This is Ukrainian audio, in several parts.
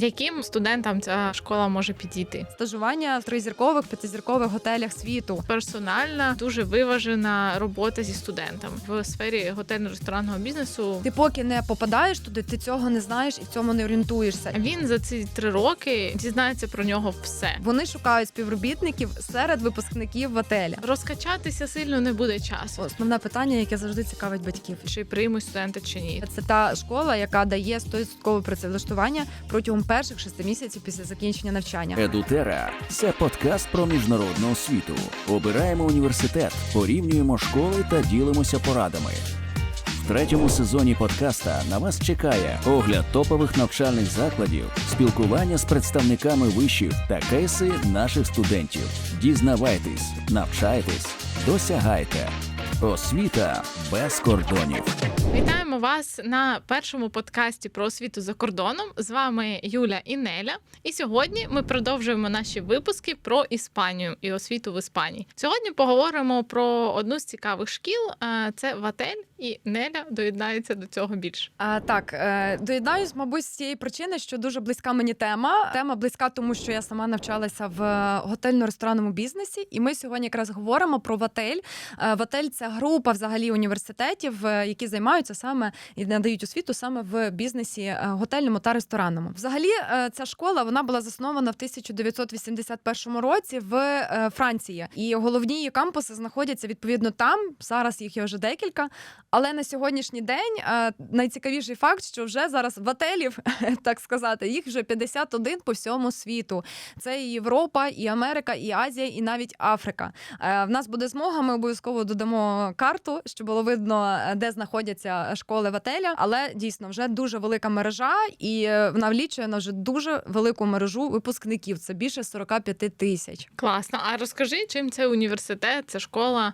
Яким студентам ця школа може підійти? Стажування в тризіркових, п'ятизіркових готелях світу. Персональна, дуже виважена робота зі студентами в сфері готельно-ресторанного бізнесу. Ти поки не попадаєш туди, ти цього не знаєш і в цьому не орієнтуєшся. Він за ці три роки дізнається про нього все. Вони шукають співробітників серед випускників готеля. Розкачатися сильно не буде часу. Основне питання, яке завжди цікавить батьків. Чи приймуть студента чи ні. Це та школа, яка дає 100% працевлаштування протягом перших шести місяців після закінчення навчання. Едутера це подкаст про міжнародну освіту. Обираємо університет, порівнюємо школи та ділимося порадами. В третьому сезоні подкаста на вас чекає огляд топових навчальних закладів, спілкування з представниками вишів та кейси наших студентів. Дізнавайтесь, навчайтесь, досягайте. Освіта без кордонів. Вітаємо вас на першому подкасті про освіту за кордоном. З вами Юля і Неля. І сьогодні ми продовжуємо наші випуски про Іспанію і освіту в Іспанії. Сьогодні поговоримо про одну з цікавих шкіл. Це Ватель, і Неля доєднається до цього більше. А, так, е, доєднаюсь, мабуть, з цієї причини, що дуже близька мені тема. Тема близька, тому що я сама навчалася в е, готельно-ресторанному бізнесі, і ми сьогодні якраз говоримо про Ватель. Е, Ватель це група взагалі університетів, е, які займаються саме і надають освіту саме в бізнесі е, готельному та ресторанному. Взагалі, е, ця школа вона була заснована в 1981 році в Франції, і головні її кампуси знаходяться відповідно там. Зараз їх є вже декілька. Але на сьогоднішній день найцікавіший факт, що вже зараз в отелів, так сказати, їх вже 51 по всьому світу. Це і Європа, і Америка, і Азія, і навіть Африка. В нас буде змога. Ми обов'язково додамо карту, щоб було видно, е, де знаходяться школи в отелях. Але дійсно вже дуже велика мережа, і е, вона влічує на вже дуже велику мережу випускників. Це більше 45 тисяч. Класно. А розкажи, чим це університет, це школа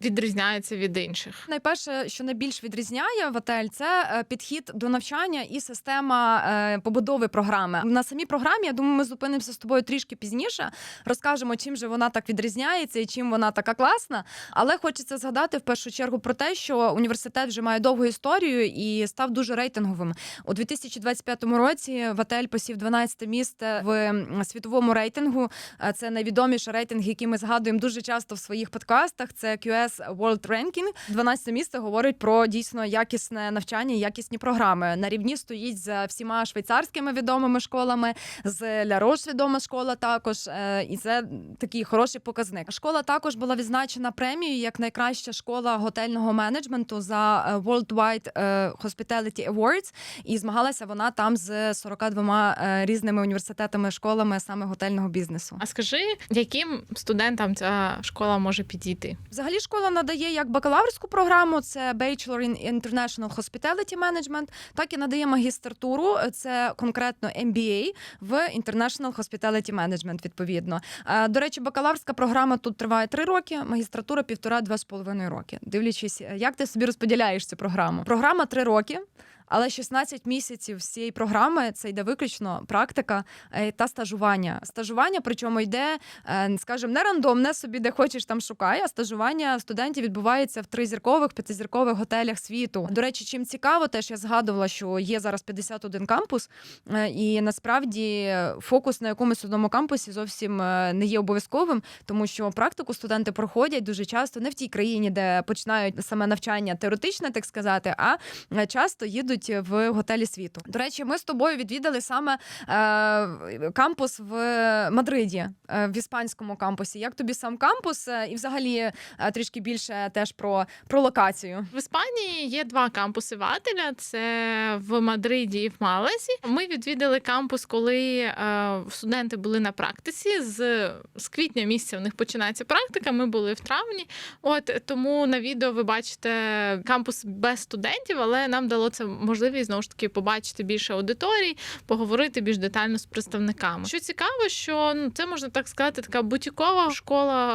відрізняється від інших? Найперше, що найбільш відрізняє Ватель, це е, підхід до навчання і система е, побудови програми. На самій програмі, я думаю, ми зупинимося з тобою трішки пізніше. Розкажемо, чим же вона так відрізняється і чим вона така класна. Але хочеться згадати в першу чергу про те, що університет вже має довгу історію і став дуже рейтинговим. У 2025 році Ватель посів 12 місце в світовому рейтингу. Е, Це найвідоміший рейтинг, який ми згадуємо дуже часто в своїх подкастах. Це QS World Ranking. 12 місце говорить про дійсно якісне навчання, якісні програми. На рівні стоїть з всіма швейцарськими відомими школами, з Ля Рош відома школа також. е, І це такий хороший показник. Школа також була відзначена премією як найкраща школа готельного менеджменту за е, Worldwide е, Hospitality Awards. І змагалася вона там з 42 е, різними університетами, школами саме готельного бізнесу. А скажи, яким студентам ця школа може підійти? Взагалі школа надає як бакалаврську програму, це Bachelor in International Hospitality Management, так і надає магістратуру, це конкретно MBA в International Hospitality Management, відповідно. Е, До речі, бакалаврська програма тут триває три роки, магістратура півтора-два з половиною роки. Дивлячись, як ти собі розподіляєш цю програму. Програма три роки. Але 16 місяців цієї програми це йде виключно практика е, та стажування. Стажування, причому йде, е, скажімо, не рандомне собі, де хочеш там шукай, а стажування студентів відбувається в тризіркових, п'ятизіркових готелях світу. До речі, чим цікаво, теж я згадувала, що є зараз 51 кампус, е, і насправді фокус на якомусь одному кампусі зовсім не є обов'язковим, тому що практику студенти проходять дуже часто не в тій країні, де починають саме навчання теоретичне, так сказати, а часто їдуть в готелі світу. До речі, ми з тобою відвідали саме е, кампус в Мадриді, е, в іспанському кампусі. Як тобі сам кампус? Е, І взагалі е, трішки більше теж про, про локацію. В Іспанії є два кампуси Вателя: це в Мадриді і в Малезі. Ми відвідали кампус, коли е, студенти були на практиці. З, з квітня місяця в них починається практика. Ми були в травні. От тому на відео ви бачите кампус без студентів, але нам дало це можливість знову ж таки побачити більше аудиторій, поговорити більш детально з представниками. Що цікаво, що ну це можна так сказати, така бутікова школа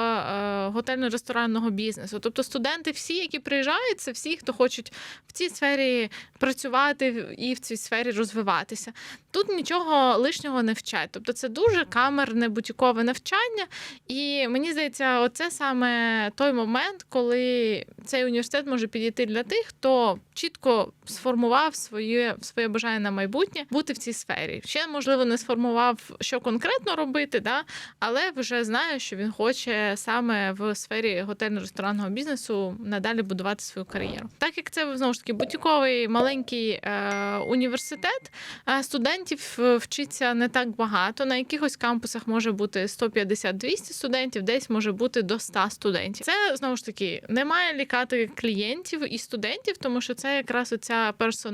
е, готельно-ресторанного бізнесу. Тобто студенти, всі, які приїжджають, це всі, хто хочуть в цій сфері працювати і в цій сфері розвиватися. Тут нічого лишнього не вчать. Тобто це дуже камерне бутікове навчання. І мені здається, оце саме той момент, коли цей університет може підійти для тих, хто чітко сформував сформував своє своє бажання на майбутнє бути в цій сфері. Ще можливо не сформував, що конкретно робити, да, але вже знає, що він хоче саме в сфері готельно-ресторанного бізнесу надалі будувати свою кар'єру. Так як це знову ж таки бутіковий маленький е, університет, е, студентів е, вчиться не так багато. На якихось кампусах може бути 150-200 студентів, десь може бути до 100 студентів. Це знову ж таки не має лікати клієнтів і студентів, тому що це якраз оця персональна,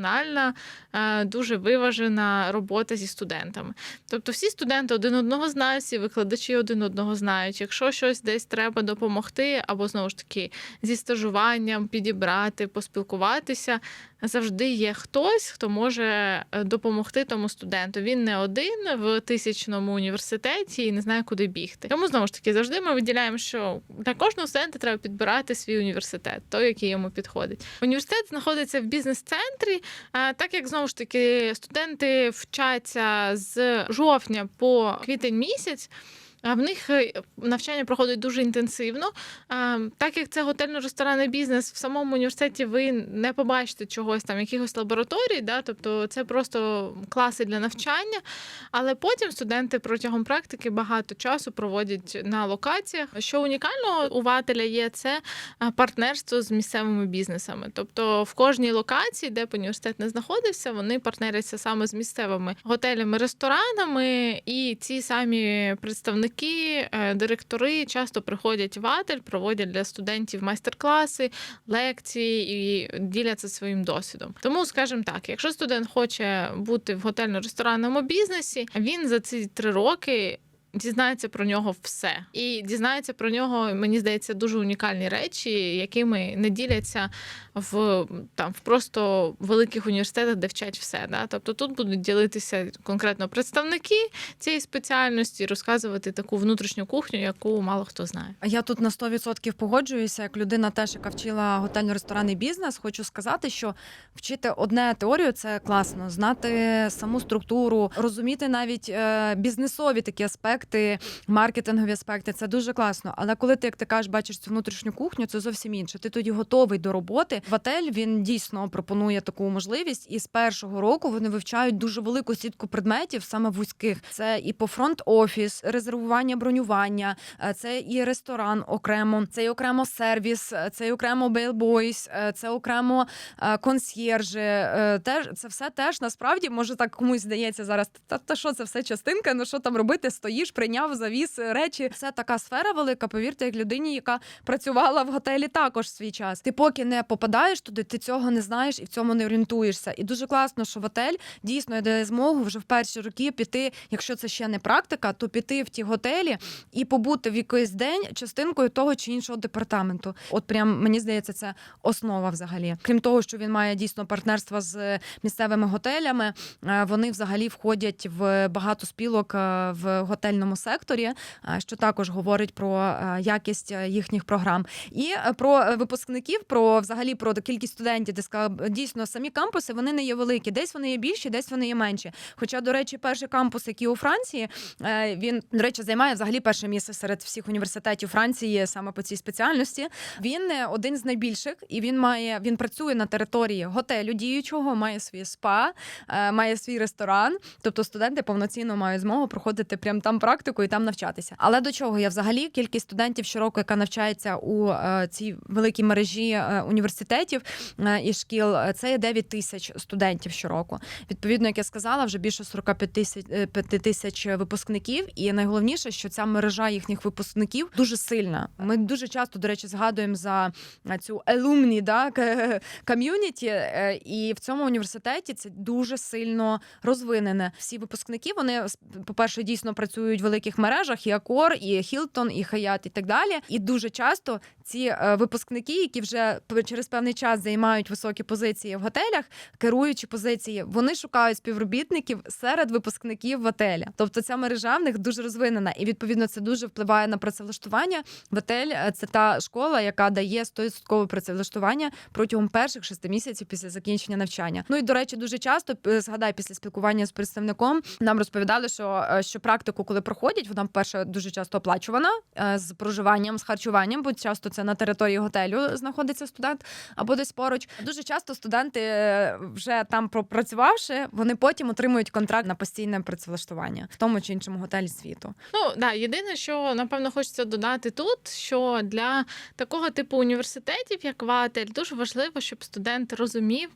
е, дуже виважена робота зі студентами. Тобто всі студенти один одного знають, всі викладачі один одного знають. Якщо щось десь треба допомогти, або знову ж таки зі стажуванням підібрати, поспілкуватися, завжди є хтось, хто може е, допомогти тому студенту. Він не один в тисячному університеті і не знає, куди бігти. Тому знову ж таки завжди ми виділяємо, що для кожного студента треба підбирати свій університет, той, який йому підходить. Університет знаходиться в бізнес-центрі. Так як знову ж таки студенти вчаться з жовтня по квітень місяць. В них е, навчання проходить дуже інтенсивно. Так як це готельно-ресторанний бізнес, в самому університеті ви не побачите чогось там, якихось лабораторій, да? тобто це просто класи для навчання. Але потім студенти протягом практики багато часу проводять на локаціях. Що унікального у Вателя є, це партнерство з місцевими бізнесами. Тобто в кожній локації, де б університет не знаходився, вони партнеряться саме з місцевими готелями, ресторанами, і ці самі представники. Е, Директори часто приходять в Атель, проводять для студентів майстер-класи, лекції і діляться своїм досвідом. Тому, скажімо так, якщо студент хоче бути в готельно-ресторанному бізнесі, він за ці три роки. Дізнається про нього все і дізнається про нього, мені здається, дуже унікальні речі, якими не діляться в там в просто великих університетах, де вчать все. Да? Тобто тут будуть ділитися конкретно представники цієї спеціальності, розказувати таку внутрішню кухню, яку мало хто знає. Я тут на 100% погоджуюся, як людина теж, яка вчила готельно-ресторанний бізнес, хочу сказати, що вчити одне теорію це класно, знати саму структуру, розуміти навіть е, бізнесові такі аспекти, маркетингові аспекти. Це дуже класно. Але коли ти, як ти кажеш, бачиш цю внутрішню кухню, це зовсім інше. Ти тоді готовий до роботи. Ватель він дійсно пропонує таку можливість, і з першого року вони вивчають дуже велику сітку предметів, саме вузьких. Це і по фронт офіс, резервування, бронювання, е, це і ресторан окремо, це і окремо сервіс, е, це і окремо бейлбойс, це окремо е, консьєржі. Теж це все теж насправді може так комусь здається зараз. Та, та що це все частинка? Ну що там робити? Стоїш, прийняв завіс е, речі. Це така сфера велика. Повірте, як людині, яка працювала в готелі також свій час. Ти поки не попадаєш туди, ти цього не знаєш і в цьому не орієнтуєшся. І дуже класно, що готель дійсно дає змогу вже в перші роки піти, якщо це ще не практика, то піти в ті готелі і побути в якийсь день частинкою того чи іншого департаменту. От прям мені здається, це основа взагалі. Крім того, що він має дійсно партнерство з місцевими готелями. е, Вони взагалі входять в багато спілок е, в готельному секторі, е, що також говорить про е, якість е, їхніх програм. І про випускників, про взагалі про кількість студентів, де дійсно самі кампуси вони не є великі. Десь вони є більші, десь вони є менші. Хоча, до речі, перший кампус, який у Франції, він до речі, займає взагалі перше місце серед всіх університетів Франції саме по цій спеціальності. Він один з найбільших, і він має він працює на території готелю діючого, має свій спа, має свій ресторан. Тобто студенти повноцінно мають змогу проходити прямо там практику і там навчатися. Але до чого я взагалі кількість студентів щороку, яка навчається у е, цій великій мережі е, університетів е, і шкіл, це є 9 тисяч студентів щороку. Відповідно, як я сказала, вже більше 45 тисяч 5 тисяч випускників. І найголовніше, що ця мережа їхніх випускників дуже сильна. Ми дуже часто, до речі, згадуємо за цю елумні да, ком'юніті, і в цьому університеті це дуже сильно розвинене. Всі випускники вони по-перше, дійсно працюють в великих мережах, і Акор, і Хілтон, і Хаят, і так далі. І дуже часто ці е, випускники, які вже через певний час займають високі позиції в готелях, керуючі позиції, вони шукають співробітників серед випускників готеля. Тобто ця мережа в них дуже розвинена, і відповідно це дуже впливає на працевлаштування. Готель е, це та школа, яка дає 100% працевлаштування протягом перших шести місяців після закінчення навчання. Ну і до речі, дуже часто згадай після спілкування з представником нам розповідали, що, е, що практику, коли проходять, вона перше дуже часто оплачувана е, з проживанням, з харчуванням, бо часто це на території готелю знаходиться студент або десь поруч. Дуже часто студенти, е, вже там пропрацювавши, вони потім отримують контракт на постійне працевлаштування в тому чи іншому готелі світу. Ну да, єдине, що напевно хочеться додати тут, що для такого типу університетів, як Ватель, дуже важливо, щоб студент розумів,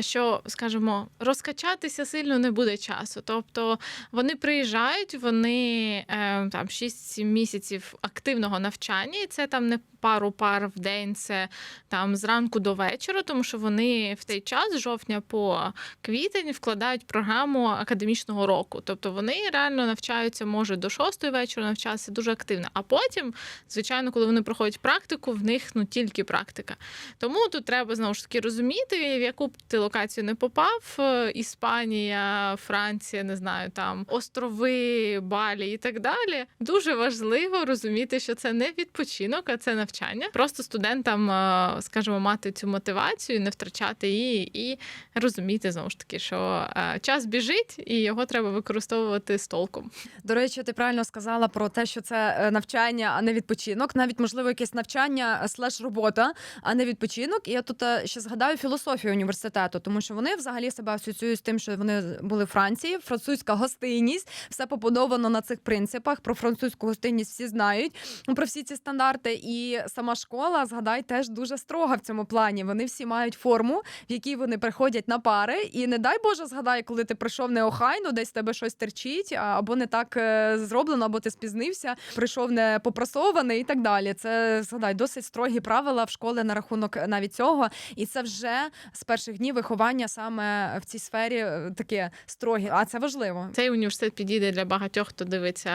що, скажімо, розкачатися сильно не буде часу. Тобто вони приїжджають, вони е, там 6-7 місяців активного навчання, і це там не пару пар в день, це там зранку до вечора, тому що вони в цей час, з жовтня по квітень, вкладають програму академічного року. Тобто вони реально навчаються, може до 6 вечора навчатися дуже активно. А потім, звичайно, коли вони проходять практику, в них ну тільки практика. Тому тут треба знову ж таки розуміти, в яку ти локацію не попав: е, Іспанія, Франція, не знаю, там острови, Балі і так далі. Дуже важливо розуміти, що це не відпочинок, а це навчання. Просто студентам, е, скажімо, мати цю мотивацію, не втрачати її і розуміти знову ж таки, що е, час біжить і його треба використовувати з толком. До речі, ти правильно сказала про те, що це навчання, а не відпочинок. Навіть можливо якесь навчання слеш робота, а не відпочинок. І я тут ще згадаю філософію університету, тому що вони взагалі себе асоціюють з тим, що вони були в Франції, французька гостинність, все побудовано на цих принципах. Про французьку гостинність всі знають. Про всі ці стандарти. І сама школа, згадай, теж дуже строга в цьому плані. Вони всі мають форму, в якій вони приходять на пари. І не дай Боже, згадай, коли ти прийшов неохайно, десь тебе щось терчить, або не так е, зроблено, або ти спізнився, прийшов не попрасований і так далі. Це згадай досить строгі правила в школі на рахунок навіть цього. І це вже з перших днів виховання саме в цій сфері е, таке строгі. А це важливо. Цей університет підійде для багатьох, хто дивиться,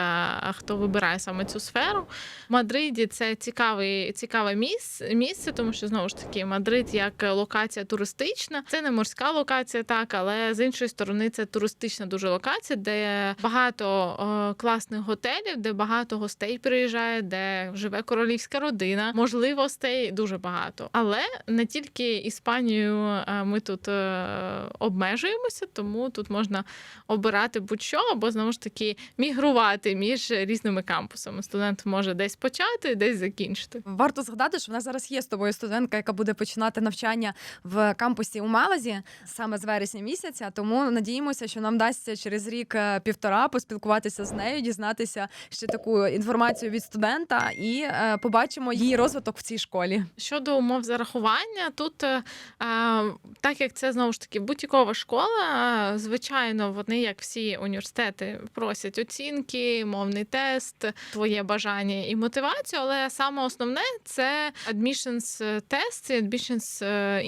хто вибирає саме цю сферу. В Мадриді це цікавий, цікаве місце, місце, тому що знову ж таки Мадрид як локація туристична. Це не морська локація, так, але з іншої сторони це туристична дуже локація, де багато е, класних готелів, де багато гостей приїжджає, де живе королівська родина. Можливостей дуже багато. Але не тільки Іспанію е, ми тут е, обмежуємося, тому тут можна обирати будь-що, або знову ж таки мігрувати між різними кампусами. Студент може десь почати, десь закінчити. Варто згадати, що в нас зараз є з тобою студентка, яка буде починати навчання в кампусі у Малазі саме з вересня місяця. Тому надіємося, що нам вдасться через рік е, півтора поспілкуватися з нею, дізнатися ще таку інформацію від студента, і е, побачимо її розвиток в цій школі. Щодо умов зарахування, тут е, е, так як це знову ж таки бутікова школа, звичайно, вони, як всі університети, просять оцінки, мовний тест, твоє бажання і мотивацію. Але саме основне це admissions тест, admissions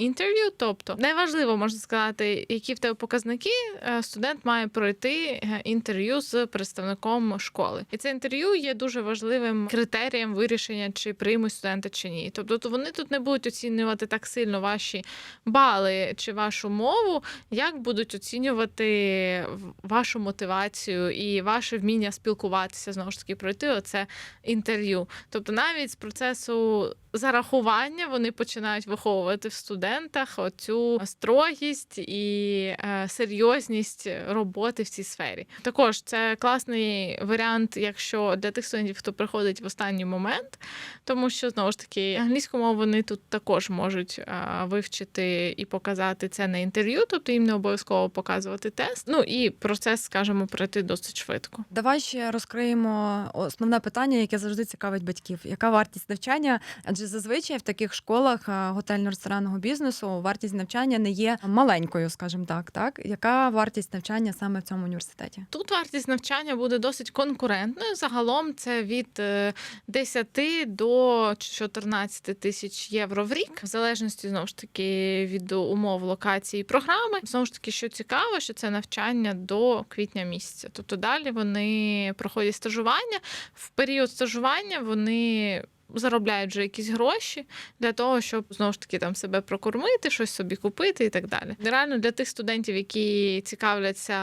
interview. Тобто неважливо можна сказати, які в тебе показники. е, Студент має пройти е, інтерв'ю з представником школи, і це інтерв'ю є дуже важливим критерієм вирішення, чи приймуть студента чи ні. Тобто то вони тут не будуть оцінювати так сильно ваші бали чи вашу мову, як будуть оцінювати вашу мотивацію і ваше вміння спілкуватися знову ж таки пройти оце інтерв'ю. Тобто, навіть з процесу зарахування вони починають виховувати в студентах оцю строгість і е, серйозність роботи в цій сфері. Також це класний варіант, якщо для тих студентів, хто приходить в останній момент, тому що знову ж таки англійську мову вони тут також можуть е, вивчити і показати це на інтерв'ю, тобто їм не обов'язково показувати тест. Ну і процес, скажімо, пройти досить швидко. Давай ще розкриємо основне питання, яке завжди цікавить батьків. Яка вартість навчання? Адже зазвичай в таких школах е, готельно-ресторанного бізнесу вартість навчання не є маленькою, скажімо так. Так, яка вартість навчання саме в цьому університеті? Тут вартість навчання буде досить конкурентною. Загалом це від е, 10 до 14 тисяч євро в рік, в залежності знову ж таки від умов локації програми. Знову ж таки, що цікаво, що це навчання до квітня місяця. Тобто далі вони проходять стажування. В період стажування вони. Заробляють вже якісь гроші для того, щоб знову ж таки там себе прокормити, щось собі купити і так далі. Реально для тих студентів, які цікавляться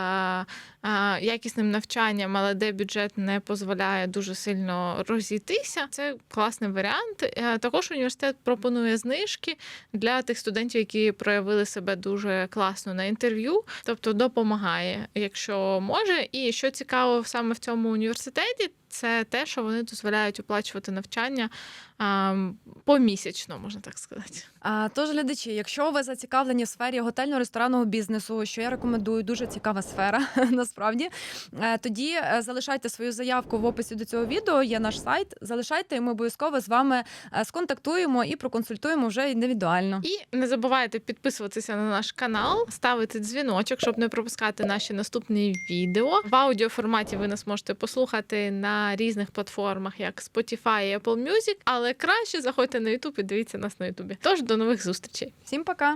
якісним навчанням, але де бюджет не дозволяє дуже сильно розійтися. Це класний варіант. Е, Також університет пропонує знижки для тих студентів, які проявили себе дуже класно на інтерв'ю, тобто допомагає, якщо може. І що цікаво саме в цьому університеті, це те, що вони дозволяють оплачувати навчання помісячно, можна так сказати. А, тож, глядачі, якщо ви зацікавлені в сфері готельно-ресторанного бізнесу, що я рекомендую, дуже цікава сфера насправді. е, Тоді е, залишайте свою заявку в описі до цього відео. Є наш сайт. Залишайте, і ми обов'язково з вами е, сконтактуємо і проконсультуємо вже індивідуально. І не забувайте підписуватися на наш канал, ставити дзвіночок, щоб не пропускати наші наступні відео. В аудіоформаті ви нас можете послухати на різних платформах, як Spotify і Apple Music, але краще заходьте на Ютуб і дивіться нас на Ютубі. Тож до нових зустрічей. Всім пока!